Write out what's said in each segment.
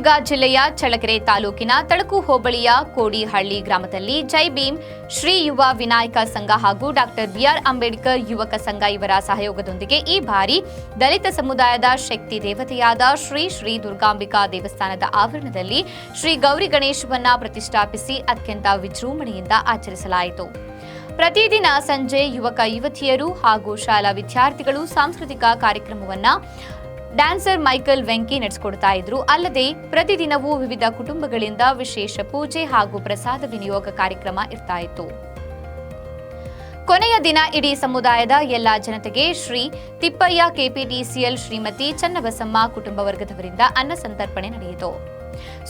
ಚಿತ್ರದುರ್ಗ ಜಿಲ್ಲೆಯ ಚಳ್ಳಕೆರೆ ತಾಲೂಕಿನ ತಳಕು ಹೋಬಳಿಯ ಕೋಡಿಹಳ್ಳಿ ಗ್ರಾಮದಲ್ಲಿ ಜೈ ಭೀಮ್ ಶ್ರೀ ಯುವ ವಿನಾಯಕ ಸಂಘ ಹಾಗೂ ಡಾಕ್ಟರ್ ಬಿಆರ್ ಅಂಬೇಡ್ಕರ್ ಯುವಕ ಸಂಘ ಇವರ ಸಹಯೋಗದೊಂದಿಗೆ ಈ ಬಾರಿ ದಲಿತ ಸಮುದಾಯದ ಶಕ್ತಿ ದೇವತೆಯಾದ ಶ್ರೀ ಶ್ರೀ ದುರ್ಗಾಂಬಿಕಾ ದೇವಸ್ಥಾನದ ಆವರಣದಲ್ಲಿ ಶ್ರೀ ಗೌರಿ ಗಣೇಶವನ್ನ ಪ್ರತಿಷ್ಠಾಪಿಸಿ ಅತ್ಯಂತ ವಿಜೃಂಭಣೆಯಿಂದ ಆಚರಿಸಲಾಯಿತು. ಪ್ರತಿದಿನ ಸಂಜೆ ಯುವಕ ಯುವತಿಯರು ಹಾಗೂ ಶಾಲಾ ವಿದ್ಯಾರ್ಥಿಗಳು ಸಾಂಸ್ಕೃತಿಕ ಕಾರ್ಯಕ್ರಮವನ್ನ ಡ್ಯಾನ್ಸರ್ ಮೈಕಲ್ ವೆಂಕಿ ನಡೆಸಿಕೊಡ್ತಾ ಇದ್ರು. ಅಲ್ಲದೆ ಪ್ರತಿದಿನವೂ ವಿವಿಧ ಕುಟುಂಬಗಳಿಂದ ವಿಶೇಷ ಪೂಜೆ ಹಾಗೂ ಪ್ರಸಾದ ವಿನಿಯೋಗ ಕಾರ್ಯಕ್ರಮ ಇರ್ತಾ ಇತ್ತು. ಕೊನೆಯ ದಿನ ಇಡೀ ಸಮುದಾಯದ ಎಲ್ಲಾ ಜನತೆಗೆ ಶ್ರೀ ತಿಪ್ಪಯ್ಯ ಕೆಪಿಟಿಸಿಎಲ್ ಶ್ರೀಮತಿ ಚನ್ನಬಸಮ್ಮ ಕುಟುಂಬ ವರ್ಗದವರಿಂದ ಅನ್ನ ಸಂತರ್ಪಣೆ ನಡೆಯಿತು.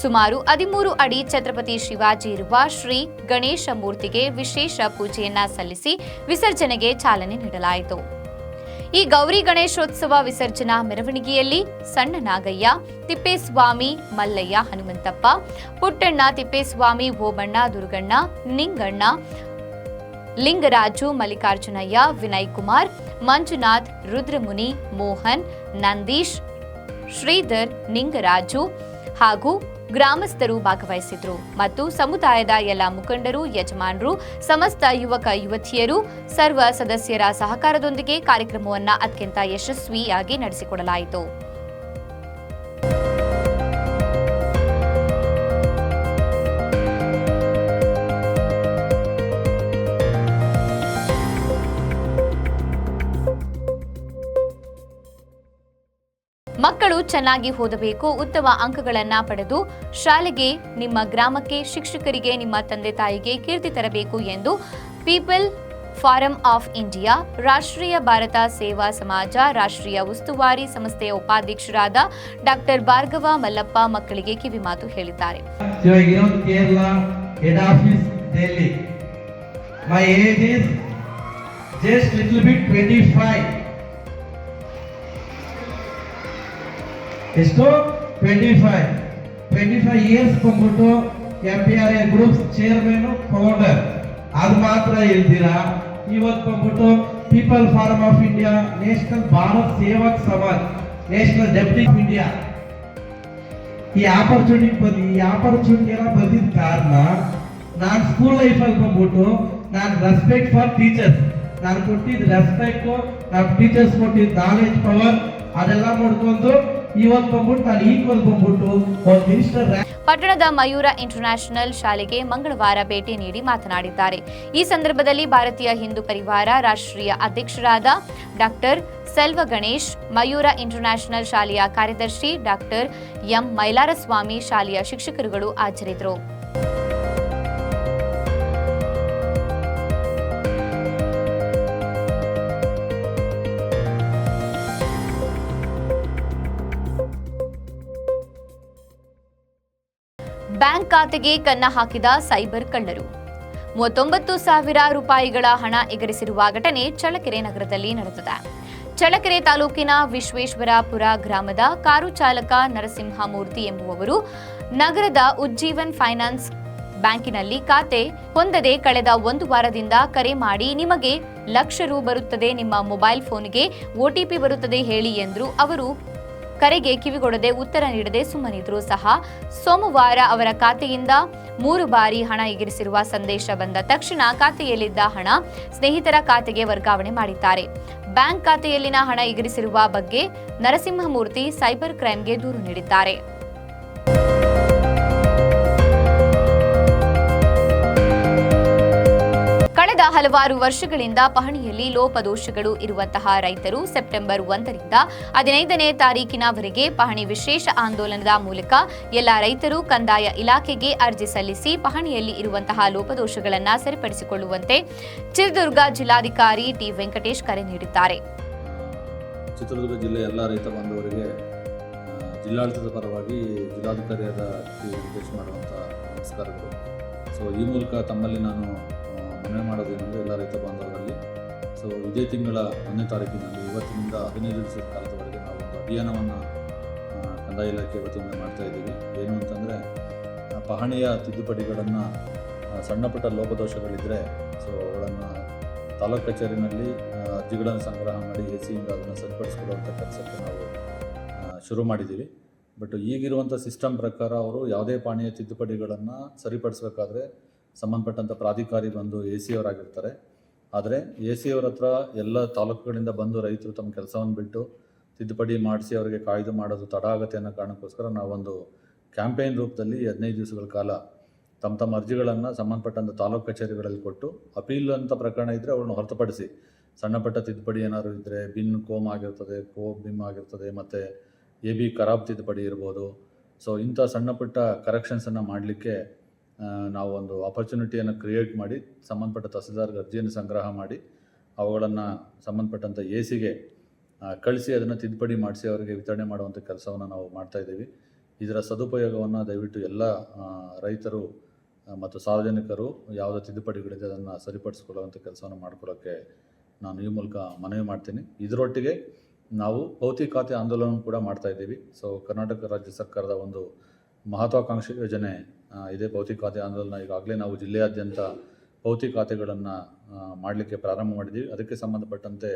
ಸುಮಾರು ಹದಿಮೂರು ಅಡಿ ಛತ್ರಪತಿ ಶಿವಾಜಿ ಇರುವ ಶ್ರೀ ಗಣೇಶ ಮೂರ್ತಿಗೆ ವಿಶೇಷ ಪೂಜೆಯನ್ನ ಸಲ್ಲಿಸಿ ವಿಸರ್ಜನೆಗೆ ಚಾಲನೆ ನೀಡಲಾಯಿತು. ಈ ಗೌರಿ ಗಣೇಶೋತ್ಸವ ವಿಸರ್ಜನಾ ಮೆರವಣಿಗೆಯಲ್ಲಿ ಸಣ್ಣ ನಾಗಯ್ಯ ತಿಪ್ಪೇಸ್ವಾಮಿ ಮಲ್ಲಯ್ಯ ಹನುಮಂತಪ್ಪ, ಪುಟ್ಟಣ್ಣ ತಿಪ್ಪೇಸ್ವಾಮಿ ಓಬಣ್ಣ ದುರ್ಗಣ್ಣ, ನಿಂಗಣ್ಣ, ಲಿಂಗರಾಜು ಮಲ್ಲಿಕಾರ್ಜುನಯ್ಯ ವಿನಯ್ ಕುಮಾರ್ ಮಂಜುನಾಥ್, ರುದ್ರಮುನಿ, ಮೋಹನ್, ನಂದೀಶ್, ಶ್ರೀಧರ್, ನಿಂಗರಾಜು ಹಾಗೂ ಗ್ರಾಮಸ್ಥರು ಭಾಗವಹಿಸಿದ್ರು ಮತ್ತು ಸಮುದಾಯದ ಎಲ್ಲ ಮುಖಂಡರು, ಯಜಮಾನರು, ಸಮಸ್ತ ಯುವಕ, ಯುವತಿಯರು, ಸರ್ವ ಸದಸ್ಯರ ಸಹಕಾರದೊಂದಿಗೆ ಕಾರ್ಯಕ್ರಮವನ್ನು ಅತ್ಯಂತ ಯಶಸ್ವಿಯಾಗಿ ನಡೆಸಿಕೊಡಲಾಯಿತು. ಮಕ್ಕಳು ಚೆನ್ನಾಗಿ ಓದಬೇಕು, ಉತ್ತಮ ಅಂಕಗಳನ್ನು ಪಡೆದು ಶಾಲೆಗೆ, ನಿಮ್ಮ ಗ್ರಾಮಕ್ಕೆ ಶಿಕ್ಷಕರಿಗೆ, ನಿಮ್ಮ ತಂದೆ ತಾಯಿಗೆ ಕೀರ್ತಿ ತರಬೇಕು ಎಂದು ಪೀಪಲ್ ಫಾರಂ ಆಫ್ ಇಂಡಿಯಾ, ರಾಷ್ಟ್ರೀಯ ಭಾರತ ಸೇವಾ ಸಮಾಜ, ರಾಷ್ಟ್ರೀಯ ಉಸ್ತುವಾರಿ ಸಂಸ್ಥೆಯ ಉಪಾಧ್ಯಕ್ಷರಾದ ಡಾಕ್ಟರ್ ಭಾರ್ಗವ ಮಲ್ಲಪ್ಪ ಮಕ್ಕಳಿಗೆ ಕಿವಿಮಾತು ಹೇಳಿದ್ದಾರೆ My age is just little bit 25. twenty five twenty five years ಬಂದ್ಬಿಟ್ಟು M P R A groups chairman founder ಅದು ಮಾತ್ರ ಇಲ್ದಿರಾ ಇವತ್ತು ಬಂದ್ಬಿಟ್ಟು people forum of India national Bharat Sevak Samaj national deputy of India ಈ ಆಪರ್ಚುನಿಟಿ ಬಂದು ಈ opportunity ಎಲ್ಲ ಬಂದಿದ್ದ ಕಾರಣ ನಾನು ಸ್ಕೂಲ್ ಲೈಫಲ್ಲಿ ಬಂದ್ಬಿಟ್ಟು ನಾನು ರೆಸ್ಪೆಕ್ಟ್ ಫಾರ್ ಟೀಚರ್ಸ್ ನಾನು ಕೊಟ್ಟಿದ್ದ ರೆಸ್ಪೆಕ್ಟ್ ನಮ್ಮ ಟೀಚರ್ಸ್ ಕೊಟ್ಟಿದ್ದ ನಾಲೆಜ್ ಪವರ್ ಅದೆಲ್ಲ ನೋಡ್ಕೊಂಡು ಪಟ್ಟಣದ ಮಯೂರ ಇಂಟರ್ನ್ಯಾಷನಲ್ ಶಾಲೆಗೆ ಮಂಗಳವಾರ ಭೇಟಿ ನೀಡಿ ಮಾತನಾಡಿದ್ದಾರೆ. ಈ ಸಂದರ್ಭದಲ್ಲಿ ಭಾರತೀಯ ಹಿಂದೂ ಪರಿವಾರ ರಾಷ್ಟ್ರೀಯ ಅಧ್ಯಕ್ಷರಾದ ಡಾಕ್ಟರ್ ಸೆಲ್ವ ಗಣೇಶ್, ಮಯೂರ ಇಂಟರ್ನ್ಯಾಷನಲ್ ಶಾಲೆಯ ಕಾರ್ಯದರ್ಶಿ ಡಾಕ್ಟರ್ ಎಂ ಮೈಲಾರಸ್ವಾಮಿ, ಶಾಲೆಯ ಶಿಕ್ಷಕರುಗಳು ಹಾಜರಿದ್ದರು. ಬ್ಯಾಂಕ್ ಖಾತೆಗೆ ಕನ್ನ ಹಾಕಿದ ಸೈಬರ್ ಕಳ್ಳರು. ಮೂವತ್ತೊಂಬತ್ತು ಸಾವಿರ ರೂಪಾಯಿಗಳ ಹಣ ಎಗರಿಸಿರುವ ಘಟನೆ ಚಳ್ಳಕೆರೆ ನಗರದಲ್ಲಿ ನಡೆದಿದೆ. ಚಳ್ಳಕೆರೆ ತಾಲೂಕಿನ ವಿಶ್ವೇಶ್ವರಪುರ ಗ್ರಾಮದ ಕಾರು ಚಾಲಕ ನರಸಿಂಹಮೂರ್ತಿ ಎಂಬುವವರು ನಗರದ ಉಜ್ಜೀವನ್ ಫೈನಾನ್ಸ್ ಬ್ಯಾಂಕಿನಲ್ಲಿ ಖಾತೆ ಹೊಂದದೆ ಕಳೆದ ಒಂದು ವಾರದಿಂದ ಕರೆ ಮಾಡಿ ನಿಮಗೆ ಲಕ್ಷ ರು ಬರುತ್ತದೆ ನಿಮ್ಮ ಮೊಬೈಲ್ ಫೋನ್ಗೆ ಒಟಿಪಿ ಬರುತ್ತದೆ ಹೇಳಿ ಎಂದು ಅವರು. ಕರೆಗೆ ಕಿವಿಗೊಡದೆ ಉತ್ತರ ನೀಡದೆ ಸುಮ್ಮನಿದ್ರು ಸಹ. ಸೋಮವಾರ ಅವರ ಖಾತೆಯಿಂದ ಮೂರು ಬಾರಿ ಹಣ ಎಗರಿಸಿರುವ ಸಂದೇಶ ಬಂದ ತಕ್ಷಣ ಖಾತೆಯಲ್ಲಿದ್ದ ಹಣ ಸ್ನೇಹಿತರ ಖಾತೆಗೆ ವರ್ಗಾವಣೆ ಮಾಡಿದ್ದಾರೆ. ಬ್ಯಾಂಕ್ ಖಾತೆಯಲ್ಲಿನ ಹಣ ಎಗರಿಸಿರುವ ಬಗ್ಗೆ ನರಸಿಂಹಮೂರ್ತಿ ಸೈಬರ್ ಕ್ರೈಂಗೆ ದೂರು ನೀಡಿದ್ದಾರೆ. ಕಳೆದ ಹಲವಾರು ವರ್ಷಗಳಿಂದ ಪಹಣಿಯಲ್ಲಿ ಲೋಪದೋಷಗಳು ಇರುವಂತಹ ರೈತರು ಸೆಪ್ಟೆಂಬರ್ ಒಂದರಿಂದ ಹದಿನೈದನೇ ತಾರೀಕಿನವರೆಗೆ ಪಹಣಿ ವಿಶೇಷ ಆಂದೋಲನದ ಮೂಲಕ ಎಲ್ಲ ರೈತರು ಕಂದಾಯ ಇಲಾಖೆಗೆ ಅರ್ಜಿ ಸಲ್ಲಿಸಿ ಪಹಣಿಯಲ್ಲಿ ಇರುವಂತಹ ಲೋಪದೋಷಗಳನ್ನು ಸರಿಪಡಿಸಿಕೊಳ್ಳುವಂತೆ ಚಿತ್ರದುರ್ಗ ಜಿಲ್ಲಾಧಿಕಾರಿ ಟಿ ವೆಂಕಟೇಶ್ ಕರೆ ನೀಡಿದ್ದಾರೆ. ಚಿತ್ರದುರ್ಗ ಜಿಲ್ಲೆಯ ಎಲ್ಲ ರೈತ ಬಾಂಧವರಿಗೆ ಜಿಲ್ಲಾಡಳಿತದ ಪರವಾಗಿ ಜಿಲ್ಲಾಧಿಕಾರಿಯಾದ ಟಿ ವೆಂಕಟೇಶ್ ನಮಸ್ಕಾರಗಳು. ಸೊ ಈ ಮೂಲಕ ತಮ್ಮಲ್ಲಿ ನಾನು ಮನವಿ ಮಾಡೋದೇನೆಂದರೆ ಎಲ್ಲ ರೈತ ಬಾಂಧವರಲ್ಲಿ. ಸೊ ಇದೇ ತಿಂಗಳ ಒಂದನೇ ತಾರೀಕಿನಲ್ಲಿ ಇವತ್ತಿನಿಂದ ಹದಿನೈದು ದಿವಸದ ಕಾಲದವರೆಗೆ ನಾವು ಒಂದು ಅಭಿಯಾನವನ್ನು ಕಂದಾಯ ಇಲಾಖೆ ವತಿಯಿಂದ ಮಾಡ್ತಾ ಇದ್ದೀವಿ. ಏನು ಅಂತಂದರೆ ಪಹಣಿಯ ತಿದ್ದುಪಡಿಗಳನ್ನು ಸಣ್ಣಪುಟ್ಟ ಲೋಪದೋಷಗಳಿದ್ದರೆ ಸೊ ಅವುಗಳನ್ನು ತಾಲೂಕು ಕಚೇರಿನಲ್ಲಿ ಅರ್ಜಿಗಳನ್ನು ಸಂಗ್ರಹ ಮಾಡಿ ಎ ಸಿಯಿಂದ ಅದನ್ನು ಸರಿಪಡಿಸ್ಕೊಳ್ಳುವಂಥ ಕೆಲಸಕ್ಕೆ ನಾವು ಶುರು ಮಾಡಿದ್ದೀವಿ. ಬಟ್ ಈಗಿರುವಂಥ ಸಿಸ್ಟಮ್ ಪ್ರಕಾರ ಅವರು ಯಾವುದೇ ಪಾಣಿಯ ತಿದ್ದುಪಡಿಗಳನ್ನು ಸರಿಪಡಿಸಬೇಕಾದ್ರೆ ಸಂಬಂಧಪಟ್ಟಂಥ ಪ್ರಾಧಿಕಾರಿ ಬಂದು ಎ ಸಿ ಅವರಾಗಿರ್ತಾರೆ ಆದರೆ ಎ ಸಿ ಅವ್ರ ಹತ್ರ ಎಲ್ಲ ತಾಲೂಕುಗಳಿಂದ ಬಂದು ರೈತರು ತಮ್ಮ ಕೆಲಸವನ್ನು ಬಿಟ್ಟು ತಿದ್ದುಪಡಿ ಮಾಡಿಸಿ ಅವರಿಗೆ ಕಾಯ್ದು ಮಾಡೋದು ತಡ ಆಗುತ್ತೆ ಅನ್ನೋ ಕಾರಣಕ್ಕೋಸ್ಕರ ನಾವೊಂದು ಕ್ಯಾಂಪೇನ್ ರೂಪದಲ್ಲಿ ಹದಿನೈದು ದಿವಸಗಳ ಕಾಲ ತಮ್ಮ ತಮ್ಮ ಅರ್ಜಿಗಳನ್ನು ಸಂಬಂಧಪಟ್ಟಂಥ ತಾಲೂಕು ಕಚೇರಿಗಳಲ್ಲಿ ಕೊಟ್ಟು ಅಪೀಲ್ ಅಂತ ಪ್ರಕರಣ ಇದ್ದರೆ ಅವ್ರನ್ನ ಹೊರತುಪಡಿಸಿ ಸಣ್ಣ ಪುಟ್ಟ ತಿದ್ದುಪಡಿ ಏನಾದರೂ ಇದ್ದರೆ ಬಿನ್ ಕೋಮ್ ಆಗಿರ್ತದೆ ಕೋ ಬಿಮ್ ಆಗಿರ್ತದೆ, ಮತ್ತು ಎ ಬಿ ಖರಾಬ್ ತಿದ್ದುಪಡಿ ಇರ್ಬೋದು. ಸೊ ಇಂಥ ಸಣ್ಣಪುಟ್ಟ ಕರೆಕ್ಷನ್ಸನ್ನು ಮಾಡಲಿಕ್ಕೆ ನಾವು ಒಂದು ಆಪರ್ಚುನಿಟಿಯನ್ನು ಕ್ರಿಯೇಟ್ ಮಾಡಿ, ಸಂಬಂಧಪಟ್ಟ ತಹಸೀಲ್ದಾರ್ಗೆ ಅರ್ಜಿಯನ್ನು ಸಂಗ್ರಹ ಮಾಡಿ, ಅವುಗಳನ್ನು ಸಂಬಂಧಪಟ್ಟಂಥ ಎ ಸಿಗೆ ಕಳಿಸಿ ಅದನ್ನು ತಿದ್ದುಪಡಿ ಮಾಡಿಸಿ ಅವರಿಗೆ ವಿತರಣೆ ಮಾಡುವಂಥ ಕೆಲಸವನ್ನು ನಾವು ಮಾಡ್ತಾ ಇದ್ದೀವಿ. ಇದರ ಸದುಪಯೋಗವನ್ನು ದಯವಿಟ್ಟು ಎಲ್ಲ ರೈತರು ಮತ್ತು ಸಾರ್ವಜನಿಕರು ಯಾವುದೇ ತಿದ್ದುಪಡಿಗಳಿದೆ ಅದನ್ನು ಸರಿಪಡಿಸಿಕೊಳ್ಳುವಂಥ ಕೆಲಸವನ್ನು ಮಾಡ್ಕೊಳ್ಳೋಕ್ಕೆ ನಾನು ಈ ಮೂಲಕ ಮನವಿ ಮಾಡ್ತೀನಿ. ಇದರೊಟ್ಟಿಗೆ ನಾವು ಭೌತಿಕ ಖಾತೆ ಆಂದೋಲನ ಕೂಡ ಮಾಡ್ತಾಯಿದ್ದೀವಿ ಸೊ ಕರ್ನಾಟಕ ರಾಜ್ಯ ಸರ್ಕಾರದ ಒಂದು ಮಹತ್ವಾಕಾಂಕ್ಷಿ ಯೋಜನೆ ಇದೇ ಖಾತೆ ಆಂದೋಲನ ಈಗಾಗಲೇ ನಾವು ಜಿಲ್ಲೆಯಾದ್ಯಂತ ಪೌತಿ ಖಾತೆಗಳನ್ನು ಮಾಡಲಿಕ್ಕೆ ಪ್ರಾರಂಭ ಮಾಡಿದ್ದೀವಿ. ಅದಕ್ಕೆ ಸಂಬಂಧಪಟ್ಟಂತೆ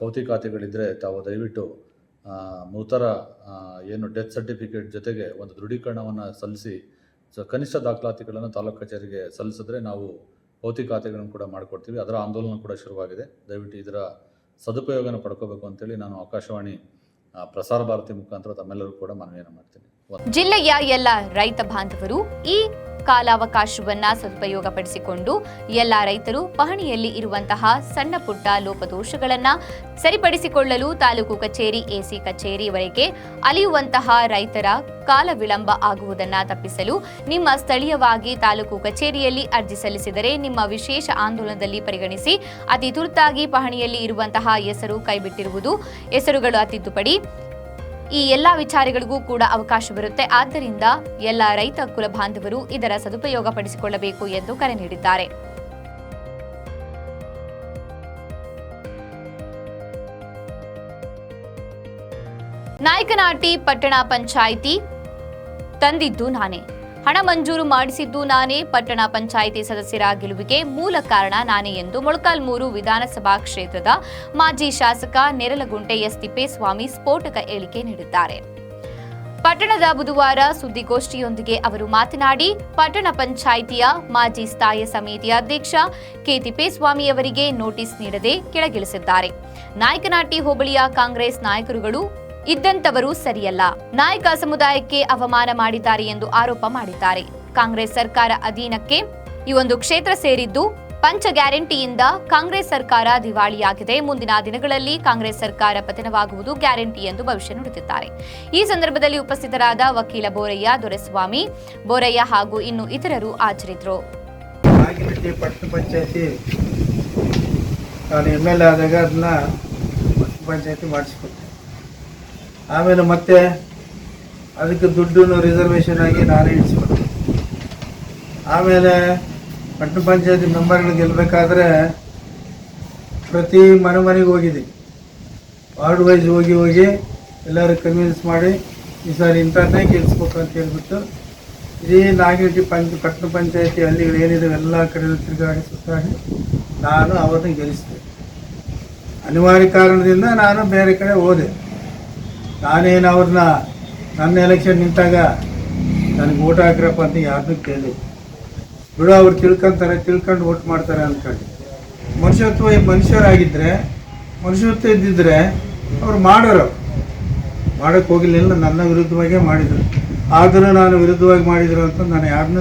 ಪೌತಿ ಖಾತೆಗಳಿದ್ದರೆ ತಾವು ದಯವಿಟ್ಟು ಮೃತರ ಏನು ಡೆತ್ ಸರ್ಟಿಫಿಕೇಟ್ ಜೊತೆಗೆ ಒಂದು ದೃಢೀಕರಣವನ್ನು ಸಲ್ಲಿಸಿ, ಸೊ, ಕನಿಷ್ಠ ದಾಖಲಾತಿಗಳನ್ನು ತಾಲೂಕು ಕಚೇರಿಗೆ ಸಲ್ಲಿಸಿದ್ರೆ ನಾವು ಪೌತಿ ಖಾತೆಗಳನ್ನು ಕೂಡ ಮಾಡಿಕೊಡ್ತೀವಿ. ಅದರ ಆಂದೋಲನ ಕೂಡ ಶುರುವಾಗಿದೆ. ದಯವಿಟ್ಟು ಇದರ ಸದುಪಯೋಗನ ಪಡ್ಕೋಬೇಕು ಅಂತೇಳಿ ನಾನು ಆಕಾಶವಾಣಿ ಪ್ರಸಾರ ಭಾರತಿ ಮುಖಾಂತರ ತಮ್ಮೆಲ್ಲರೂ ಕೂಡ ಮನವಿಯನ್ನು ಮಾಡ್ತೀನಿ. ಜಿಲ್ಲೆಯ ಎಲ್ಲ ರೈತ ಬಾಂಧವರು ಈ ಕಾಲಾವಕಾಶವನ್ನ ಸದುಪಯೋಗಪಡಿಸಿಕೊಂಡು ಎಲ್ಲ ರೈತರು ಪಹಣಿಯಲ್ಲಿ ಇರುವಂತಹ ಸಣ್ಣ ಪುಟ್ಟ ಲೋಪದೋಷಗಳನ್ನ ಸರಿಪಡಿಸಿಕೊಳ್ಳಲು ತಾಲೂಕು ಕಚೇರಿ, ಎಸಿ ಕಚೇರಿವರೆಗೆ ಅಲಿಯುವಂತಹ ರೈತರ ಕಾಲ ವಿಳಂಬ ಆಗುವುದನ್ನು ತಪ್ಪಿಸಲು ನಿಮ್ಮ ಸ್ಥಳೀಯವಾಗಿ ತಾಲೂಕು ಕಚೇರಿಯಲ್ಲಿ ಅರ್ಜಿ ಸಲ್ಲಿಸಿದರೆ ನಿಮ್ಮ ವಿಶೇಷ ಆಂದೋಲನದಲ್ಲಿ ಪರಿಗಣಿಸಿ ಅತಿ ತುರ್ತಾಗಿ ಪಹಣಿಯಲ್ಲಿ ಇರುವಂತಹ ಹೆಸರು ಕೈಬಿಟ್ಟಿರುವುದು ಹೆಸರುಗಳು ತಿದ್ದುಪಡಿ ಈ ಎಲ್ಲಾ ವಿಚಾರಗಳಿಗೂ ಕೂಡ ಅವಕಾಶ ಬರುತ್ತೆ. ಆದ್ದರಿಂದ ಎಲ್ಲ ರೈತ ಕುಲ ಬಾಂಧವರು ಇದರ ಸದುಪಯೋಗ ಪಡಿಸಿಕೊಳ್ಳಬೇಕು ಎಂದು ಕರೆ ನೀಡಿದ್ದಾರೆ. ನಾಯಕನಾಟಿ ಪಟ್ಟಣ ಪಂಚಾಯಿತಿ ತಂದಿದ್ದು ನಾನೇ. ಹಣ ಮಂಜೂರು ಮಾಡಿಸಿದ್ದು ನಾನೇ. ಪಟ್ಟಣ ಪಂಚಾಯಿತಿ ಸದಸ್ಯರ ಗೆಲುವಿಗೆ ಮೂಲ ಕಾರಣ ನಾನೇ ಎಂದು ಮೊಳಕಾಲ್ಮೂರು ವಿಧಾನಸಭಾ ಕ್ಷೇತ್ರದ ಮಾಜಿ ಶಾಸಕ ನೆರಲಗುಂಟೆ ಎಸ್ ತಿಪ್ಪೇಸ್ವಾಮಿ ಸ್ಫೋಟಕ ಹೇಳಿಕೆ ನೀಡಿದ್ದಾರೆ. ಪಟ್ಟಣದ ಬುಧವಾರ ಸುದ್ದಿಗೋಷ್ಠಿಯೊಂದಿಗೆ ಅವರು ಮಾತನಾಡಿ, ಪಟ್ಟಣ ಪಂಚಾಯಿತಿಯ ಮಾಜಿ ಸ್ಥಾಯಿ ಸಮಿತಿಯ ಅಧ್ಯಕ್ಷ ಕೆ ತಿಪ್ಪೇಸ್ವಾಮಿ ಅವರಿಗೆ ನೋಟಿಸ್ ನೀಡದೆ ಕೆಳಗಿಳಿಸಿದ್ದಾರೆ. ನಾಯಕನಾಟಿ ಹೋಬಳಿಯ ಕಾಂಗ್ರೆಸ್ ನಾಯಕರುಗಳು ಇದ್ದಂತವರು ಸರಿಯಲ್ಲ. ನಾಯಕ ಸಮುದಾಯಕ್ಕೆ ಅವಮಾನ ಮಾಡಿದ್ದಾರೆ ಎಂದು ಆರೋಪ ಮಾಡಿದ್ದಾರೆ. ಕಾಂಗ್ರೆಸ್ ಸರ್ಕಾರ ಅಧೀನಕ್ಕೆ ಈ ಒಂದು ಕ್ಷೇತ್ರ ಸೇರಿದ್ದು ಪಂಚ ಗ್ಯಾರಂಟಿಯಿಂದ ಕಾಂಗ್ರೆಸ್ ಸರ್ಕಾರ ದಿವಾಳಿಯಾಗಿದೆ. ಮುಂದಿನ ದಿನಗಳಲ್ಲಿ ಕಾಂಗ್ರೆಸ್ ಸರ್ಕಾರ ಪತನವಾಗುವುದು ಗ್ಯಾರಂಟಿ ಎಂದು ಭವಿಷ್ಯ ನುಡಿದಿದ್ದಾರೆ. ಈ ಸಂದರ್ಭದಲ್ಲಿ ಉಪಸ್ಥಿತರಾದ ವಕೀಲ ಬೋರಯ್ಯ, ದೊರೆಸ್ವಾಮಿ, ಬೋರಯ್ಯ ಹಾಗೂ ಇನ್ನು ಇತರರು ಹಾಜರಿದ್ದರು. ಪಂಚಾಯತಿ ಆಮೇಲೆ ಮತ್ತೆ ಅದಕ್ಕೆ ದುಡ್ಡು ರಿಸರ್ವೇಷನ್ ಆಗಿ ನಾನೇ ಇಳಿಸ್ಬೇಕು. ಆಮೇಲೆ ಪಟ್ಟಣ ಪಂಚಾಯತಿ ಮೆಂಬರ್ಗಳು ಗೆಲ್ಲಬೇಕಾದ್ರೆ ಪ್ರತಿ ಮನೆ ಮನೆಗೆ ಹೋಗಿದ್ದೀವಿ ವಾರ್ಡ್ ವೈಸ್ ಹೋಗಿ ಹೋಗಿ ಎಲ್ಲರೂ ಕನ್ವಿನ್ಸ್ ಮಾಡಿ, ಈ ಸಾರಿ ಇಂಥದ್ದೇ ಗೆಲ್ಲಿಸ್ಬೇಕು ಅಂತ ಹೇಳ್ಬಿಟ್ಟು ಇಡೀ ನಾಗಿನಟ್ಟಿ ಪಂಚ, ಪಟ್ಟಣ ಪಂಚಾಯತಿ ಹಳ್ಳಿಗಳು ಏನಿದೆ ಎಲ್ಲ ಕಡೆ ತಿರುಗಾಡಿ ಸುತ್ತಾಡಿ ನಾನು ಅವ್ರನ್ನ ಗೆಲ್ಲಿಸಿದೆ. ಅನಿವಾರ್ಯ ಕಾರಣದಿಂದ ನಾನು ಬೇರೆ ಕಡೆ ಹೋದೆ. ನಾನೇನು ಅವ್ರನ್ನ ನನ್ನ ಎಲೆಕ್ಷನ್ ನಿಂತಾಗ ನನಗೆ ಓಟ್ ಹಾಕ್ರಪ್ಪ ಅಂತ ಯಾರನ್ನೂ ಕೇಳಿ ಬಿಡು, ಅವ್ರು ತಿಳ್ಕೊಂತಾರೆ, ತಿಳ್ಕೊಂಡು ಓಟ್ ಮಾಡ್ತಾರೆ ಅಂದ್ಕೊಂಡು ಮನುಷ್ಯತ್ವ ಮನುಷ್ಯರಾಗಿದ್ದರೆ ಮನುಷ್ಯತ್ವ ಇದ್ದಿದ್ರೆ ಅವ್ರು ಮಾಡೋರು. ಮಾಡೋಕ್ಕೆ ಹೋಗಿಲ್ಲ ನನ್ನ ವಿರುದ್ಧವಾಗೇ ಮಾಡಿದರು. ಆದರೂ ನಾನು ವಿರುದ್ಧವಾಗಿ ಮಾಡಿದರು ಅಂತ ನಾನು ಯಾರನ್ನೂ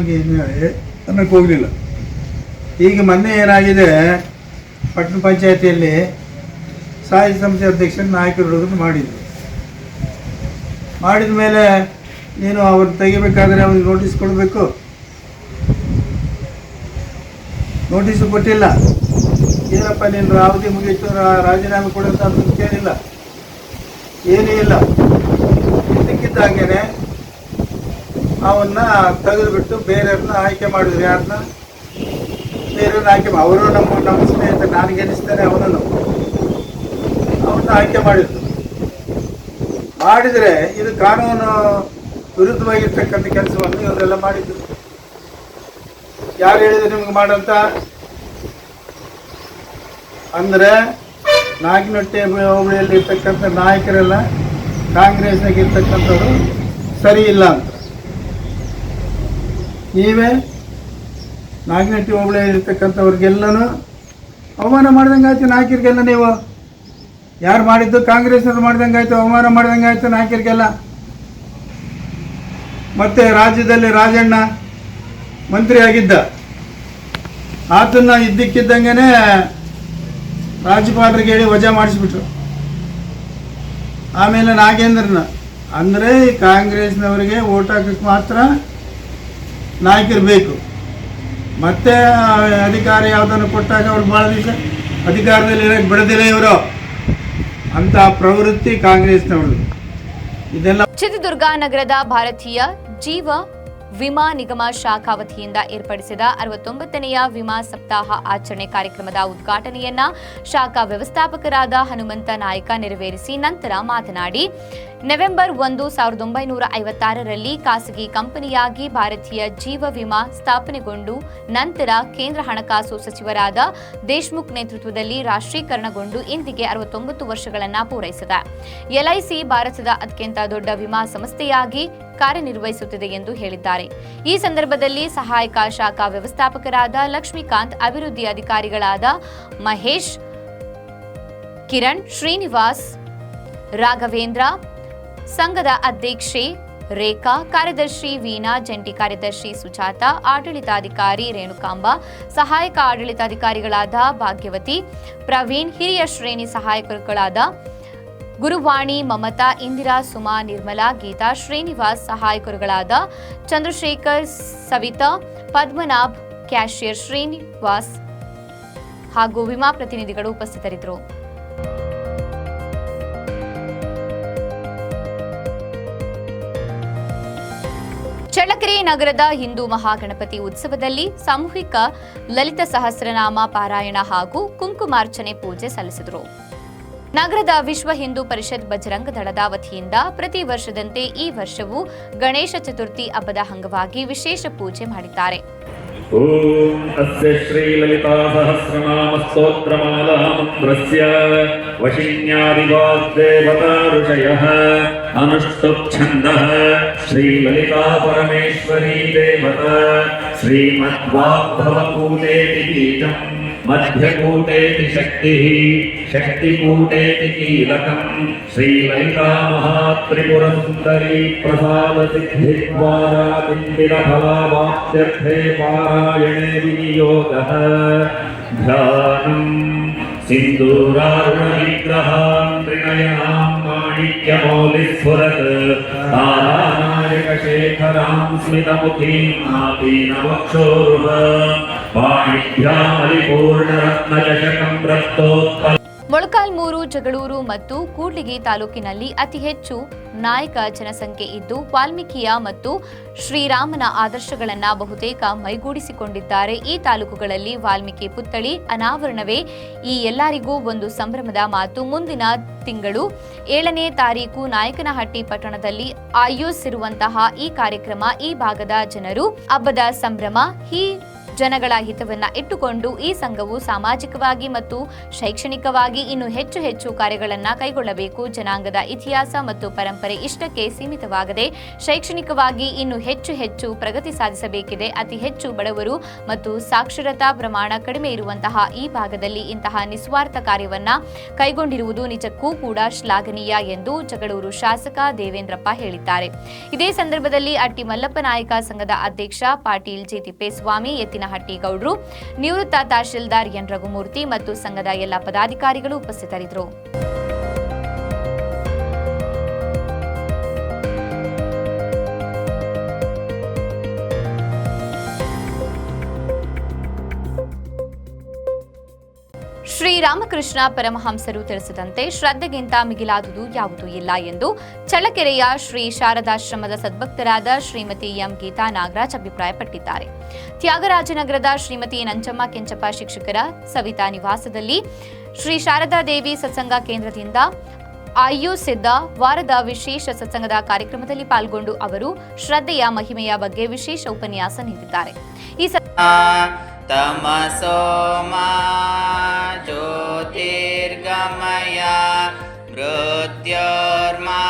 ಅನ್ನಕ್ಕೆ ಹೋಗಲಿಲ್ಲ. ಈಗ ಮೊನ್ನೆ ಏನಾಗಿದೆ, ಪಟ್ಟಣ ಪಂಚಾಯತಿಯಲ್ಲಿ ಸಾಯಿ ಸಂಸ್ಥೆ ಅಧ್ಯಕ್ಷನ ನಾಯಕರು ಮಾಡಿದ್ರು. ಮಾಡಿದ ಮೇಲೆ ನೀನು ಅವ್ರು ತೆಗಿಬೇಕಾದ್ರೆ ಅವ್ನಿಗೆ ನೋಟಿಸ್ ಕೊಡಬೇಕು. ನೋಟಿಸ್ ಕೊಟ್ಟಿಲ್ಲ. ಏನಪ್ಪ ನೀನು ಅವಧಿ ಮುಗೀತು ರಾಜೀನಾಮೆ ಕೊಡಂತ ಕೇಳಿಲ್ಲ. ಏನೂ ಇಲ್ಲ. ಇದ್ದಕ್ಕಿದ್ದಾಗೇನೆ ಅವನ್ನ ತೆಗೆದುಬಿಟ್ಟು ಬೇರೆಯವ್ರನ್ನ ಆಯ್ಕೆ ಮಾಡಿದ್ರು. ಯಾರನ್ನ ಬೇರೆಯವ್ರನ್ನ ಆಯ್ಕೆ ಅವರು ನಮ್ಮ ನಮ್ಮ ಸ್ನೇಹಿತ ನನಗೆ ಅನಿಸ್ತಾರೆ ಅವನನ್ನು. ಅವನ್ನ ಆಯ್ಕೆ ಮಾಡಿದ್ರು. ಮಾಡಿದರೆ ಇದು ಕಾನೂನು ವಿರುದ್ಧವಾಗಿರ್ತಕ್ಕಂಥ ಕೆಲಸವನ್ನು ಇವರೆಲ್ಲ ಮಾಡಿದ್ರು. ಯಾರು ಹೇಳಿದ್ರು ನಿಮ್ಗೆ ಮಾಡಂತ ಅಂದರೆ ನಾಗಿನೊಟ್ಟೆ ಹೋಬಳಿಯಲ್ಲಿ ಇರ್ತಕ್ಕಂಥ ನಾಯಕರೆಲ್ಲ ಕಾಂಗ್ರೆಸ್ನಾಗ ಇರ್ತಕ್ಕಂಥವ್ರು ಸರಿ ಇಲ್ಲ ಅಂತ. ನೀವೇ ನಾಗಿನಟ್ಟಿ ಹೋಬಳಿಯಲ್ಲಿ ಇರ್ತಕ್ಕಂಥವ್ರಿಗೆಲ್ಲನೂ ಅವಮಾನ ಮಾಡ್ದಂಗೆ ಆಯ್ತು ನಾಯಕರಿಗೆಲ್ಲ ನೀವು? ಯಾರು ಮಾಡಿದ್ದು? ಕಾಂಗ್ರೆಸ್ನವ್ರು ಮಾಡಿದಂಗೆ ಆಯಿತು, ಅವಮಾನ ಮಾಡ್ದಂಗೆ ಆಯ್ತು, ನಾಯಕರಿಗೆಲ್ಲ. ಮತ್ತೆ ರಾಜ್ಯದಲ್ಲಿ ರಾಜಣ್ಣ ಮಂತ್ರಿ ಆಗಿದ್ದ ಆತನ್ನ ಇದ್ದಕ್ಕಿದ್ದಂಗೆ ರಾಜ್ಯಪಾಲರಿಗೆ ಹೇಳಿ ವಜಾ ಮಾಡಿಸ್ಬಿಟ್ರು. ಆಮೇಲೆ ನಾಗೇಂದ್ರನ. ಅಂದರೆ ಕಾಂಗ್ರೆಸ್ನವರಿಗೆ ಓಟ್ ಹಾಕಕ್ಕೆ ಮಾತ್ರ ನಾಯಕರು ಬೇಕು. ಮತ್ತೆ ಅಧಿಕಾರ ಯಾವುದನ್ನು ಕೊಟ್ಟಾಗ ಅವ್ರು ಭಾಳ ದಿವಸ ಅಧಿಕಾರದಲ್ಲಿ ಇರೋಕ್ಕೆ ಬಿಡದಿಲ್ಲ ಇವರು. ಅಂತ ಪ್ರವೃತ್ತಿ ಕಾಂಗ್ರೆಸ್ನವರು ಇದೆಲ್ಲ ಚಿತ್ರದುರ್ಗ ನಗರದ ಭಾರತೀಯ ಜೀವ ವಿಮಾ ನಿಗಮ ಶಾಖಾ ವತಿಯಿಂದ ಏರ್ಪಡಿಸಿದ ಅರವತ್ತೊಂಬತ್ತನೆಯ ವಿಮಾ ಸಪ್ತಾಹ ಆಚರಣೆ ಕಾರ್ಯಕ್ರಮದ ಉದ್ಘಾಟನೆಯನ್ನ ಶಾಖಾ ವ್ಯವಸ್ಥಾಪಕರಾದ ಹನುಮಂತ ನಾಯಕ ನೆರವೇರಿಸಿ ನಂತರ ಮಾತನಾಡಿ, ನವೆಂಬರ್ ಒಂದು ಸಾವಿರದ ಒಂಬೈನೂರ ಐವತ್ತಾರರಲ್ಲಿ ಖಾಸಗಿ ಕಂಪನಿಯಾಗಿ ಭಾರತೀಯ ಜೀವ ವಿಮಾ ಸ್ಥಾಪನೆಗೊಂಡು ನಂತರ ಕೇಂದ್ರ ಹಣಕಾಸು ಸಚಿವರಾದ ದೇಶ್ಮುಖ್ ನೇತೃತ್ವದಲ್ಲಿ ರಾಷ್ಟ್ರೀಕರಣಗೊಂಡು ಇಂದಿಗೆ ಅರವತ್ತೊಂಬತ್ತು ವರ್ಷಗಳನ್ನು ಪೂರೈಸಿದೆ. ಎಲ್ಐಸಿ ಭಾರತದ ಅತ್ಯಂತ ದೊಡ್ಡ ವಿಮಾ ಸಂಸ್ಥೆಯಾಗಿ ಕಾರ್ಯನಿರ್ವಹಿಸುತ್ತಿದೆ ಎಂದು ಹೇಳಿದ್ದಾರೆ. ಈ ಸಂದರ್ಭದಲ್ಲಿ ಸಹಾಯಕ ಶಾಖಾ ವ್ಯವಸ್ಥಾಪಕರಾದ ಲಕ್ಷ್ಮೀಕಾಂತ್, ಅಭಿವೃದ್ಧಿ ಅಧಿಕಾರಿಗಳಾದ ಮಹೇಶ್, ಕಿರಣ್, ಶ್ರೀನಿವಾಸ್, ರಾಘವೇಂದ್ರ, ಸಂಘದ ಅಧ್ಯಕ್ಷೆ ರೇಖಾ, ಕಾರ್ಯದರ್ಶಿ ವೀಣಾ, ಜಂಟಿ ಕಾರ್ಯದರ್ಶಿ ಸುಜಾತ, ಆಡಳಿತಾಧಿಕಾರಿ ರೇಣುಕಾಂಬ, ಸಹಾಯಕ ಆಡಳಿತಾಧಿಕಾರಿಗಳಾದ ಭಾಗ್ಯವತಿ, ಪ್ರವೀಣ್, ಹಿರಿಯ ಶ್ರೇಣಿ ಸಹಾಯಕರುಗಳಾದ ಗುರುವಾಣಿ, ಮಮತಾ, ಇಂದಿರಾ, ಸುಮಾ, ನಿರ್ಮಲಾ, ಗೀತಾ, ಶ್ರೀನಿವಾಸ್ ಸಹಾಯಕರುಗಳಾದ ಚಂದ್ರಶೇಖರ್, ಸವಿತಾ, ಪದ್ಮನಾಭ್, ಕ್ಯಾಶಿಯರ್ ಶ್ರೀನಿವಾಸ್ ಹಾಗೂ ವಿಮಾ ಪ್ರತಿನಿಧಿಗಳು ಉಪಸ್ಥಿತರಿದ್ದರು. ಚಳ್ಳಕೆರೆ ನಗರದ ಹಿಂದೂ ಮಹಾಗಣಪತಿ ಉತ್ಸವದಲ್ಲಿ ಸಾಮೂಹಿಕ ಲಲಿತ ಸಹಸ್ರನಾಮ ಪಾರಾಯಣ ಹಾಗೂ ಕುಂಕುಮಾರ್ಚನೆ ಪೂಜೆ ಸಲ್ಲಿಸಿದರು. ನಗರದ ವಿಶ್ವ ಹಿಂದೂ ಪರಿಷತ್ ಬಜರಂಗ ದಳದ ವತಿಯಿಂದ ಪ್ರತಿ ವರ್ಷದಂತೆ ಈ ವರ್ಷವೂ ಗಣೇಶ ಚತುರ್ಥಿ ಹಬ್ಬದ ಅಂಗವಾಗಿ ವಿಶೇಷ ಪೂಜೆ ಮಾಡಿದ್ದಾರೆ. ಓಂ ಶ್ರೀಲಲಿತಾ ಪರಮೇಶ್ವರೀ ದೇವತಾ ಗೀತಂ मध्यकूटेति शक्तिः। शक्तिकूटेति कीलकम्। श्रीललितामहात्रिपुरसुन्दरी प्रसादसिद्धिद्वारा बिन्दिरफलावाप्त्यर्थे पारायणे विनियोगः। ध्यानम्। सिन्दूरारुणविग्रहान् त्रिनयनाम् माणिक्यमौलिस्फुरत्। तारानायकशेखराम् स्मितमुखीम् नापी नवक्षोरुह ಮೊಳಕಾಲ್ಮೂರು ಜಗಳೂರು ಮತ್ತು ಕೂಡ್ಲಿಗಿ ತಾಲೂಕಿನಲ್ಲಿ ಅತಿ ಹೆಚ್ಚು ನಾಯಕ ಜನಸಂಖ್ಯೆ ಇದ್ದು ವಾಲ್ಮೀಕಿಯ ಮತ್ತು ಶ್ರೀರಾಮನ ಆದರ್ಶಗಳನ್ನ ಬಹುತೇಕ ಮೈಗೂಡಿಸಿಕೊಂಡಿದ್ದಾರೆ. ಈ ತಾಲೂಕುಗಳಲ್ಲಿ ವಾಲ್ಮೀಕಿ ಪುತ್ಥಳಿ, ಅನಾವರಣವೇ ಈ ಎಲ್ಲರಿಗೂ ಒಂದು ಸಂಭ್ರಮದ ಮಾತು. ಮುಂದಿನ ತಿಂಗಳು ಏಳನೇ ತಾರೀಕು ನಾಯಕನಹಟ್ಟಿ ಪಟ್ಟಣದಲ್ಲಿ ಆಯೋಜಿಸಿರುವಂತಹ ಈ ಕಾರ್ಯಕ್ರಮ ಈ ಭಾಗದ ಜನರು ಹಬ್ಬದ ಸಂಭ್ರಮ. ಈ ಜನಗಳ ಹಿತವನ್ನ ಇಟ್ಟುಕೊಂಡು ಈ ಸಂಘವು ಸಾಮಾಜಿಕವಾಗಿ ಮತ್ತು ಶೈಕ್ಷಣಿಕವಾಗಿ ಇನ್ನು ಹೆಚ್ಚು ಹೆಚ್ಚು ಕಾರ್ಯಗಳನ್ನು ಕೈಗೊಳ್ಳಬೇಕು. ಜನಾಂಗದ ಇತಿಹಾಸ ಮತ್ತು ಪರಂಪರೆ ಇಷ್ಟಕ್ಕೆ ಸೀಮಿತವಾಗದೆ ಶೈಕ್ಷಣಿಕವಾಗಿ ಇನ್ನು ಹೆಚ್ಚು ಹೆಚ್ಚು ಪ್ರಗತಿ ಸಾಧಿಸಬೇಕಿದೆ. ಅತಿ ಹೆಚ್ಚು ಬಡವರು ಮತ್ತು ಸಾಕ್ಷರತಾ ಪ್ರಮಾಣ ಕಡಿಮೆ ಇರುವಂತಹ ಈ ಭಾಗದಲ್ಲಿ ಇಂತಹ ನಿಸ್ವಾರ್ಥ ಕಾರ್ಯವನ್ನ ಕೈಗೊಂಡಿರುವುದು ನಿಜಕ್ಕೂ ಕೂಡ ಶ್ಲಾಘನೀಯ ಎಂದು ಜಗಳೂರು ಶಾಸಕ ದೇವೇಂದ್ರಪ್ಪ ಹೇಳಿದ್ದಾರೆ. ಇದೇ ಸಂದರ್ಭದಲ್ಲಿ ಅಟ್ಟಿ ಮಲ್ಲಪ್ಪ ನಾಯಕ ಸಂಘದ ಅಧ್ಯಕ್ಷ ಪಾಟೀಲ್ ಜಿ ತಿಪ್ಪೇಸ್ವಾಮಿ ಗೌಡ್ರು ನಿವೃತ್ತ ತಹಶೀಲ್ದಾರ್ ಎನ್ ರಘುಮೂರ್ತಿ ಮತ್ತು ಸಂಘದ ಎಲ್ಲ ಪದಾಧಿಕಾರಿಗಳು ಉಪಸ್ಥಿತರಿದ್ದರು. ಶ್ರೀರಾಮಕೃಷ್ಣ ಪರಮಹಂಸರು ತಿಳಿಸಿದಂತೆ ಶ್ರದ್ಧೆಗಿಂತ ಮಿಗಿಲಾದುದು ಯಾವುದೂ ಇಲ್ಲ ಎಂದು ಚಳ್ಳಕೆರೆಯ ಶ್ರೀ ಶಾರದಾಶ್ರಮದ ಸದ್ಭಕ್ತರಾದ ಶ್ರೀಮತಿ ಎಂ ಗೀತಾ ನಾಗರಾಜ್ ಅಭಿಪ್ರಾಯಪಟ್ಟಿದ್ದಾರೆ. ತ್ಯಾಗರಾಜನಗರದ ಶ್ರೀಮತಿ ನಂಜಮ್ಮ ಕೆಂಚಪ್ಪ ಶಿಕ್ಷಕರ ಸವಿತಾ ನಿವಾಸದಲ್ಲಿ ಶ್ರೀ ಶಾರದಾ ದೇವಿ ಸತ್ಸಂಗ ಕೇಂದ್ರದಿಂದ ಆಯೋಜಿಸಿದ್ದ ವಾರದ ವಿಶೇಷ ಸತ್ಸಂಗದ ಕಾರ್ಯಕ್ರಮದಲ್ಲಿ ಪಾಲ್ಗೊಂಡು ಅವರು ಶ್ರದ್ಧೆಯ ಮಹಿಮೆಯ ಬಗ್ಗೆ ವಿಶೇಷ ಉಪನ್ಯಾಸ ನೀಡಿದ್ದಾರೆ. ಈ तमसो मा ज्योतिर्गमया मृत्यर्मा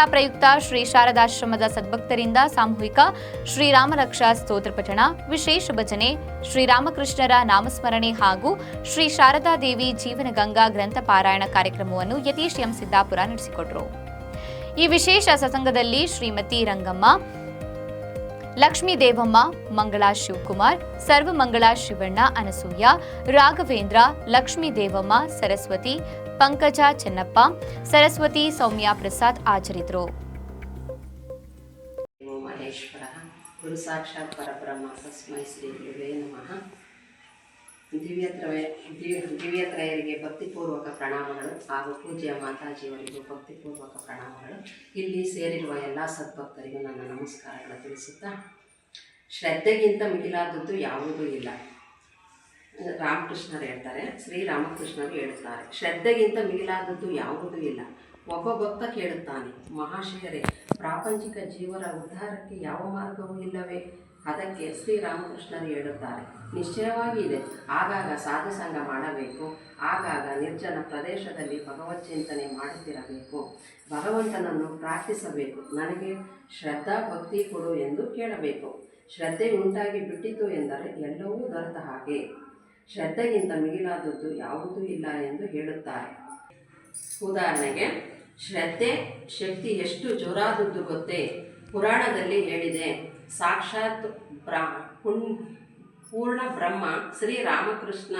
ದಸರಾ ಪ್ರಯುಕ್ತ ಶ್ರೀ ಶಾರದಾಶ್ರಮದ ಸದ್ಭಕ್ತರಿಂದ ಸಾಮೂಹಿಕ ಶ್ರೀರಾಮರಕ್ಷಾ ಸ್ತೋತ್ರ ಪಠಣ, ವಿಶೇಷ ಭಜನೆ ಶ್ರೀರಾಮಕೃಷ್ಣರ ನಾಮಸ್ಮರಣೆ ಹಾಗೂ ಶ್ರೀ ಶಾರದಾದೇವಿ ಜೀವನಗಂಗಾ ಗ್ರಂಥ ಪಾರಾಯಣ ಕಾರ್ಯಕ್ರಮವನ್ನು ಯತೀಶ್ ಎಂ ಸಿದ್ದಾಪುರ ನಡೆಸಿಕೊಟ್ರು. ಈ ವಿಶೇಷ ಸತ್ಸಂಗದಲ್ಲಿ ಶ್ರೀಮತಿ ರಂಗಮ್ಮ, ಲಕ್ಷ್ಮೀ ದೇವಮ್ಮ, ಮಂಗಳಾ ಶಿವಕುಮಾರ್ ಸರ್ವಮಂಗಳ ಶಿವಣ್ಣ ಅನಸೂಯ, ರಾಘವೇಂದ್ರ, ಲಕ್ಷ್ಮೀ ದೇವಮ್ಮ, ಸರಸ್ವತಿ ಪಂಕಜ ಚೆನ್ನಪ್ಪ, ಸರಸ್ವತಿ ಸೌಮ್ಯ ಪ್ರಸಾದ್ ಆಚರಿದರು ಗುರು ಸಾಕ್ಷಾತ್ ಪರಬ್ರಹ್ಮ ಶ್ರೀ ದಿವ್ಯತ್ರಯ ದಿವ್ಯ ದಿವ್ಯತ್ರಯರಿಗೆ ಭಕ್ತಿಪೂರ್ವಕ ಪ್ರಣಾಮಗಳು ಹಾಗೂ ಪೂಜ್ಯ ಮಾತಾಜಿಯವರಿಗೂ ಭಕ್ತಿಪೂರ್ವಕ ಪ್ರಣಾಮಗಳು. ಇಲ್ಲಿ ಸೇರಿರುವ ಎಲ್ಲ ಸದ್ಭಕ್ತರಿಗೂ ನನ್ನ ನಮಸ್ಕಾರಗಳು ತಿಳಿಸುತ್ತಾ, ಶ್ರದ್ಧೆಗಿಂತ ಮಿಗಿಲಾದದ್ದು ಯಾವುದೂ ಇಲ್ಲ. ರಾಮಕೃಷ್ಣರು ಹೇಳ್ತಾರೆ ಶ್ರೀರಾಮಕೃಷ್ಣರು ಹೇಳುತ್ತಾರೆ, ಶ್ರದ್ಧೆಗಿಂತ ಮಿಗಿಲಾದದ್ದು ಯಾವುದೂ ಇಲ್ಲ. ಒಬ್ಬ ಭಕ್ತ ಕೇಳುತ್ತಾನೆ, ಮಹಾಶಯರೇ, ಪ್ರಾಪಂಚಿಕ ಜೀವನ ಉದ್ಧಾರಕ್ಕೆ ಯಾವ ಮಾರ್ಗವೂ ಇಲ್ಲವೇ? ಅದಕ್ಕೆ ಶ್ರೀರಾಮಕೃಷ್ಣರು ಹೇಳುತ್ತಾರೆ, ನಿಶ್ಚಯವಾಗಿ ಇದೆ. ಆಗಾಗ ಸಾಧಸಂಗ ಮಾಡಬೇಕು. ಆಗಾಗ ನಿರ್ಜನ ಪ್ರದೇಶದಲ್ಲಿ ಭಗವತ್ ಚಿಂತನೆ ಮಾಡುತ್ತಿರಬೇಕು. ಭಗವಂತನನ್ನು ಪ್ರಾರ್ಥಿಸಬೇಕು. ನನಗೆ ಶ್ರದ್ಧಾ ಭಕ್ತಿ ಕೊಡು ಎಂದು ಕೇಳಬೇಕು. ಶ್ರದ್ಧೆ ಉಂಟಾಗಿ ಬಿಟ್ಟಿತು ಎಂದರೆ ಎಲ್ಲವೂ ದೊರೆತ ಹಾಗೆ. ಶ್ರದ್ಧೆಗಿಂತ ಮಿಗಿಲಾದದ್ದು ಯಾವುದೂ ಇಲ್ಲ ಎಂದು ಹೇಳುತ್ತಾರೆ. ಉದಾಹರಣೆಗೆ, ಶ್ರದ್ಧೆ ಶಕ್ತಿ ಎಷ್ಟು ಜೋರಾದದ್ದು ಗೊತ್ತೇ? ಪುರಾಣದಲ್ಲಿ ಹೇಳಿದೆ, ಸಾಕ್ಷಾತ್ ಬ್ರಾ, ಪುಣ್, ಪೂರ್ಣ ಬ್ರಹ್ಮ ಶ್ರೀ ರಾಮಕೃಷ್ಣ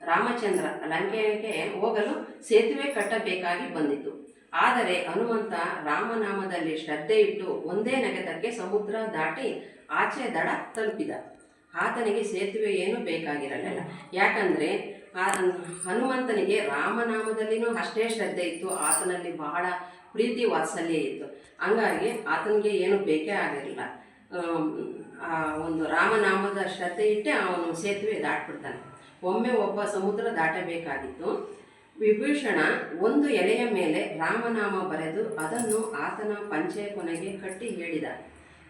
ರಾಮಚಂದ್ರ ಲಂಕೆಗೆ ಹೋಗಲು ಸೇತುವೆ ಕಟ್ಟಬೇಕಾಗಿ ಬಂದಿತು ಆದರೆ ಹನುಮಂತ ರಾಮನಾಮದಲ್ಲಿ ಶ್ರದ್ಧೆ ಇಟ್ಟು ಒಂದೇ ನಗತಕ್ಕೆ ಸಮುದ್ರ ದಾಟಿ ಆಚೆ ದಡ ತಲುಪಿದ. ಆತನಿಗೆ ಸೇತುವೆ ಏನು ಬೇಕಾಗಿರಲಿಲ್ಲ. ಯಾಕಂದರೆ ಹನುಮಂತನಿಗೆ ರಾಮನಾಮದಲ್ಲಿನೂ ಅಷ್ಟೇ ಶ್ರದ್ಧೆ ಇತ್ತು, ಆತನಲ್ಲಿ ಬಹಳ ಪ್ರೀತಿ ವಾತ್ಸಲ್ಯ ಇತ್ತು. ಹಂಗಾಗಿ ಆತನಿಗೆ ಏನು ಬೇಕೇ ಆಗಿರಲಿಲ್ಲ. ಒಂದು ರಾಮನಾಮದ ಶ್ರದ್ಧೆ ಇಟ್ಟೆ ಅವನು ಸೇತುವೆ ದಾಟ್ಬಿಡ್ತಾನೆ. ಒಮ್ಮೆ ಒಬ್ಬ ಸಮುದ್ರ ದಾಟಬೇಕಾಗಿತ್ತು. ವಿಭೀಷಣ ಒಂದು ಎಲೆಯ ಮೇಲೆ ರಾಮನಾಮ ಬರೆದು ಅದನ್ನು ಆತನ ಪಂಚೆ ಕೊನೆಗೆ ಕಟ್ಟಿ ಹೇಳಿದ.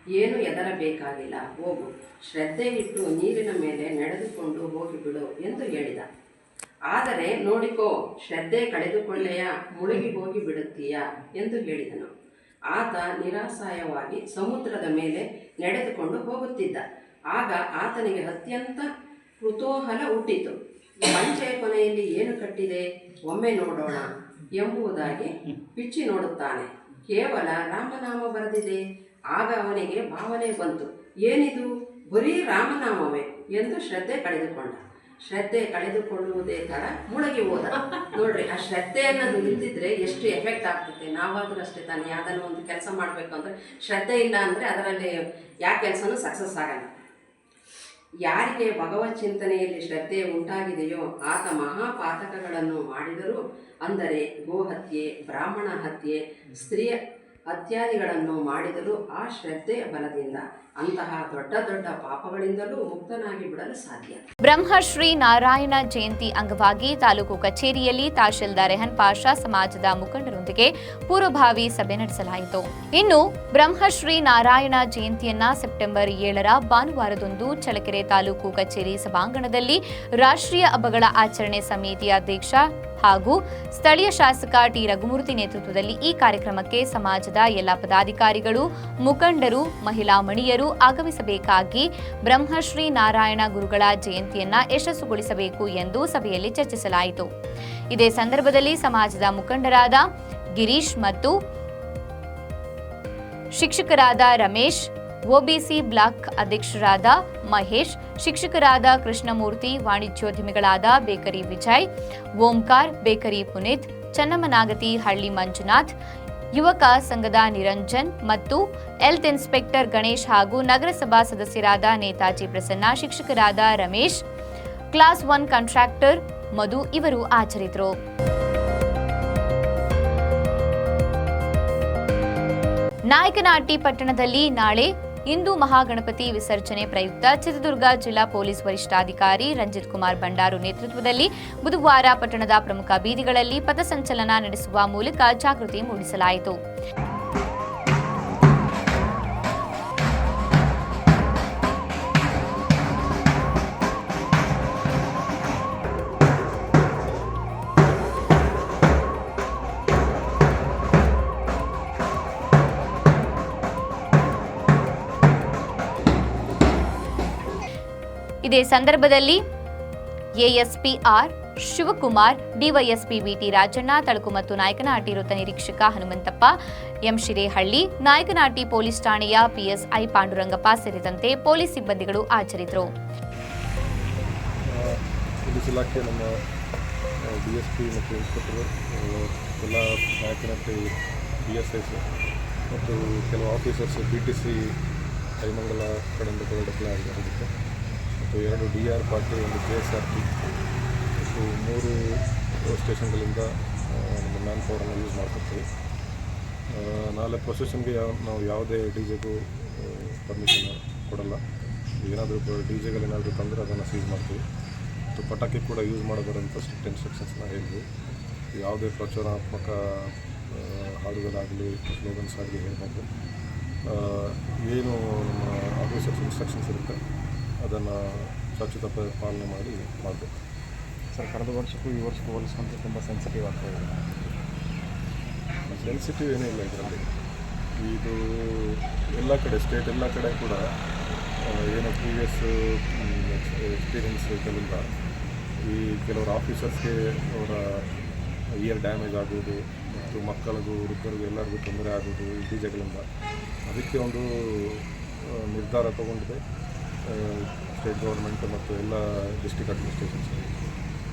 ಏನು ಎದರಬೇಕಾಗಿಲ್ಲ ಹೋಗು. ಶ್ರದ್ಧೆ ಇಟ್ಟು ನೀರಿನ ಮೇಲೆ ನಡೆದುಕೊಂಡು ಹೋಗಿಬಿಡು ಎಂದು ಹೇಳಿದ. ಆದರೆ ನೋಡಿಕೋ, ಶ್ರದ್ಧೆ ಕಳೆದುಕೊಳ್ಳೆಯ? ಮುಳುಗಿ ಹೋಗಿ ಬಿಡುತ್ತೀಯಾ? ಎಂದು ಹೇಳಿದನು. ಆತ ನಿರಾಸಾಯವಾಗಿ ಸಮುದ್ರದ ಮೇಲೆ ನಡೆದುಕೊಂಡು ಹೋಗುತ್ತಿದ್ದ. ಆಗ ಆತನಿಗೆ ಅತ್ಯಂತ ಕುತೂಹಲ ಹುಟ್ಟಿತು. ಪಂಚೆ ಕೊನೆಯಲ್ಲಿ ಏನು ಕಟ್ಟಿದೆ? ಒಮ್ಮೆ ನೋಡೋಣ ಎಂಬುದಾಗಿ ಬಿಚ್ಚಿ ನೋಡುತ್ತಾನೆ. ಕೇವಲ ರಾಮನಾಮ ಬರೆದಿದೆ. ಆಗ ಅವನಿಗೆ ಭಾವನೆ ಬಂತು, ಏನಿದು? ಬರೀ ರಾಮನಾಮವೇ ಎಂದು ಶ್ರದ್ಧೆ ಕಳೆದುಕೊಂಡ. ಶ್ರದ್ಧೆ ಕಳೆದುಕೊಳ್ಳುವುದೇ ತರ ಮುಳುಗಿ ಹೋದ. ನೋಡ್ರಿ, ಆ ಶ್ರದ್ಧೆ ಅನ್ನೋದು ಇಲ್ದಿದ್ರೆ ಎಷ್ಟು ಎಫೆಕ್ಟ್ ಆಗ್ತದೆ ನಾವಾದ್ರೂ ಅಷ್ಟೇ ತಾನು ಯಾವ್ದನ್ನು ಒಂದು ಕೆಲಸ ಮಾಡಬೇಕು ಅಂದ್ರೆ ಶ್ರದ್ಧೆ ಇಲ್ಲ ಅಂದರೆ ಅದರಲ್ಲಿ ಯಾವ ಕೆಲಸನೂ ಸಕ್ಸಸ್ ಆಗಲ್ಲ. ಯಾರಿಗೆ ಭಗವತ್ ಚಿಂತನೆಯಲ್ಲಿ ಶ್ರದ್ಧೆ ಉಂಟಾಗಿದೆಯೋ ಆತ ಮಹಾಪಾತಕಗಳನ್ನು ಮಾಡಿದರೂ, ಅಂದರೆ ಗೋಹತ್ಯೆ, ಬ್ರಾಹ್ಮಣ ಹತ್ಯೆ ಸ್ತ್ರೀ ಹತ್ಯಾದಿಗಳನ್ನು ಮಾಡಿದರೂ ಆ ಶ್ರದ್ಧೆಯ ಬಲದಿಂದ ಅಂತಹ ದೊಡ್ಡ ದೊಡ್ಡ ಪಾಪಗಳಿಂದಲೂ ಮುಕ್ತನಾಗಿ ಬಿಡಲು ಸಾಧ್ಯ. ಬ್ರಹ್ಮಶ್ರೀ ನಾರಾಯಣ ಜಯಂತಿ ಅಂಗವಾಗಿ ತಾಲೂಕು ಕಚೇರಿಯಲ್ಲಿ ತಹಶೀಲ್ದಾರ್ ರೆಹನ್ ಪಾಷಾ ಸಮಾಜದ ಮುಖಂಡರೊಂದಿಗೆ ಪೂರ್ವಭಾವಿ ಸಭೆ ನಡೆಸಲಾಯಿತು. ಇನ್ನು ಬ್ರಹ್ಮಶ್ರೀ ನಾರಾಯಣ ಜಯಂತಿಯನ್ನ ಸೆಪ್ಟೆಂಬರ್ ಏಳರ ಭಾನುವಾರದೊಂದು ಚಳ್ಳಕೆರೆ ತಾಲೂಕು ಕಚೇರಿ ಸಭಾಂಗಣದಲ್ಲಿ ರಾಷ್ಟ್ರೀಯ ಹಬ್ಬಗಳ ಆಚರಣೆ ಸಮಿತಿಯ ಅಧ್ಯಕ್ಷ ಹಾಗೂ ಸ್ಥಳೀಯ ಶಾಸಕ ಟಿ ರಘುಮೂರ್ತಿ ನೇತೃತ್ವದಲ್ಲಿ ಈ ಕಾರ್ಯಕ್ರಮಕ್ಕೆ ಸಮಾಜದ ಎಲ್ಲ ಪದಾಧಿಕಾರಿಗಳು, ಮುಖಂಡರು, ಮಹಿಳಾ ಮಣಿಯರು ಆಗಮಿಸಬೇಕಾಗಿ ಬ್ರಹ್ಮಶ್ರೀ ನಾರಾಯಣ ಗುರುಗಳ ಜಯಂತಿಯನ್ನ ಯಶಸ್ಸುಗೊಳಿಸಬೇಕು ಎಂದು ಸಭೆಯಲ್ಲಿ ಚರ್ಚಿಸಲಾಯಿತು. ಇದೇ ಸಂದರ್ಭದಲ್ಲಿ ಸಮಾಜದ ಮುಖಂಡರಾದ ಗಿರೀಶ್ ಮತ್ತು ಶಿಕ್ಷಕರಾದ ರಮೇಶ್ ಒಬಿಸಿ ಬ್ಲಾಕ್ ಅಧ್ಯಕ್ಷರಾದ ಮಹೇಶ್, ಶಿಕ್ಷಕರಾದ ಕೃಷ್ಣಮೂರ್ತಿ, ವಾಣಿಜ್ಯೋದ್ಯಮಿಗಳಾದ bakery Vijay, Omkar, bakery Puneet, Channammanagathihalli Manjunath, ಯುವಕ ಸಂಘದ ನಿರಂಜನ್ ಮತ್ತು ಹೆಲ್ತ್ ಇನ್ಸ್ಪೆಕ್ಟರ್ ಗಣೇಶ್ ಹಾಗೂ ನಗರಸಭಾ ಸದಸ್ಯರಾದ ನೇತಾಜಿ ಪ್ರಸನ್ನ, ಶಿಕ್ಷಕರಾದ Ramesh, class one contractor Madhu ಇವರು ಆಚರಿದರು ನಾಯಕನಹಟ್ಟಿ ಪಟ್ಟಣದಲ್ಲಿ ನಾಳೆ ಇಂದು ಮಹಾಗಣಪತಿ ವಿಸರ್ಜನೆ ಪ್ರಯುಕ್ತ ಚಿತ್ರದುರ್ಗ ಜಿಲ್ಲಾ ಪೊಲೀಸ್ ವರಿಷ್ಠಾಧಿಕಾರಿ ರಂಜಿತ್ ಕುಮಾರ್ ಭಂಡಾರು ನೇತೃತ್ವದಲ್ಲಿ ಬುಧವಾರ ಪಟ್ಟಣದ ಪ್ರಮುಖ ಬೀದಿಗಳಲ್ಲಿ ಪಥಸಂಚಲನ ನಡೆಸುವ ಮೂಲಕ ಜಾಗೃತಿ ಮೂಡಿಸಲಾಯಿತು. ಇದೇ ಸಂದರ್ಭದಲ್ಲಿ ASP R Shivakumar, DySP BT Rajanna, Talaku ಮತ್ತು ನಾಯಕನಹಟ್ಟಿ ವೃತ್ತ ನಿರೀಕ್ಷಕ ಹನುಮಂತಪ್ಪ, ಎಂ ಶಿರೇಹಳ್ಳಿ, ನಾಯಕನಹಟ್ಟಿ ಪೊಲೀಸ್ ಠಾಣೆಯ ಪಿಎಸ್ಐ ಪಾಂಡುರಂಗಪ್ಪ ಸೇರಿದಂತೆ ಪೊಲೀಸ್ ಸಿಬ್ಬಂದಿಗಳು ಪಿ ಮತ್ತು ಕೆಲವು officers, B T C Kaimangala ಕಡೆಯಿಂದ ಕೂಡ ಡೆಪ್ಲೈ ಆಗಿದ್ದಾರೆ ಮತ್ತು ಎರಡು ಡಿ ಆರ್ ಪಾರ್ಟಿ ಒಂದು ಕೆ ಎಸ್ ಆರ್ ಟಿ. ಮತ್ತು ಮೂರು ಸ್ಟೇಷನ್ಗಳಿಂದ ನಮ್ಮ ಮ್ಯಾನ್ ಪವರನ್ನು ಯೂಸ್ ಮಾಡ್ಕೊತೀವಿ. ನಾಳೆ ಪ್ರೊಸೆಷನ್ಗೆ ಯಾವ, ನಾವು ಯಾವುದೇ ಡಿ ಜೆಗೂ ಪರ್ಮಿಷನ್ ಕೊಡಲ್ಲ. ಏನಾದರೂ ಡಿ ಜೆಗಳೇನಾದರೂ ತಂದರೆ ಅದನ್ನು ಸೀಸ್ ಮಾಡ್ತೀವಿ. ಮತ್ತು ಪಟಾಕಿ ಕೂಡ ಯೂಸ್ ಮಾಡೋದರಂತ ಸ್ಟ್ರಿಕ್ಟ್ ಇನ್ಸ್ಟ್ರಕ್ಷನ್ಸ್ನ ಹೇಳಿದ್ವಿ. ಯಾವುದೇ ಪ್ರಚೋದನಾತ್ಮಕ ಹಾಡುಗಳಾಗಲಿ ಸ್ಲೋಗನ್ಸ್ ಆಗಲಿ ಹೇಳ್ಬೋದು ಏನು ನಮ್ಮ ಆಫೀಸರ್ಸ್ ಇನ್ಸ್ಟ್ರಕ್ಷನ್ಸ್ ಇರುತ್ತೆ ಅದನ್ನು ಸ್ವಚ್ಛತಾ ಪಾಲನೆ ಮಾಡಿ ಮಾಡಬೇಕು. ಸರ್ ಕಳೆದ ವರ್ಷಕ್ಕೂ ಈ ವರ್ಷಕ್ಕೂ ಹೋಲಿಸ್ಕೊಂಡ್ರೆ ತುಂಬ ಸೆನ್ಸಿಟಿವ್ ಆಗ್ತಾ ಇದೆ. ಸೆನ್ಸಿಟಿವ್ ಏನೂ ಇಲ್ಲ ಇದರಲ್ಲಿ. ಇದು ಎಲ್ಲ ಕಡೆ ಸ್ಟೇಟ್ ಎಲ್ಲ ಕಡೆ ಕೂಡ ಏನೋ ಪ್ರೀವಿಯಸ್ ಎಕ್ಸ್ಪೀರಿಯನ್ಸ್ ಕೆಲವಿಲ್ಲ ಈ ಕೆಲವರು ಆಫೀಸರ್ಸ್ಗೆ ಅವರ ಇಯರ್ ಡ್ಯಾಮೇಜ್ ಆಗುವುದು ಮತ್ತು ಮಕ್ಕಳಿಗೂ ವೃದ್ಧರಿಗೂ ಎಲ್ಲರಿಗೂ ತೊಂದರೆ ಆಗೋದು ಈ ಬೀಜಗಳಿಂದ. ಅದಕ್ಕೆ ಒಂದು ನಿರ್ಧಾರ ತಗೊಂಡಿದೆ. ಸ್ಟೇಟ್ ಗೌರ್ಮೆಂಟ್ ಮತ್ತು ಎಲ್ಲ ಡಿಸ್ಟಿಕ್ ಅಡ್ಮಿನಿಸ್ಟ್ರೇಷನ್ಸ್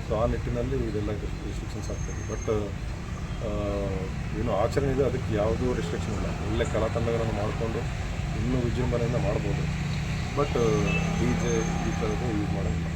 ಸೊ ಆ ನಿಟ್ಟಿನಲ್ಲಿ ಇದೆಲ್ಲ ರಿಸ್ಟ್ರಿಕ್ಷನ್ಸ್ ಆಗ್ತದೆ. ಬಟ್ ಏನು ಆಚರಣೆ ಇದೆ, ಅದಕ್ಕೆ ಯಾವುದೂ ರಿಸ್ಟ್ರಿಕ್ಷನ್ ಇಲ್ಲ. ಒಳ್ಳೆ ಕಲಾ ತಂಡಗಳನ್ನು ಮಾಡಿಕೊಂಡು ಇನ್ನೂ ವಿಜೃಂಭಣೆಯಿಂದ ಮಾಡ್ಬೋದು. ಬಟ್ ಡಿ ಜೆ ಈ ಥರದ್ದು ಯೂಸ್ ಮಾಡೋಂಗಿಲ್ಲ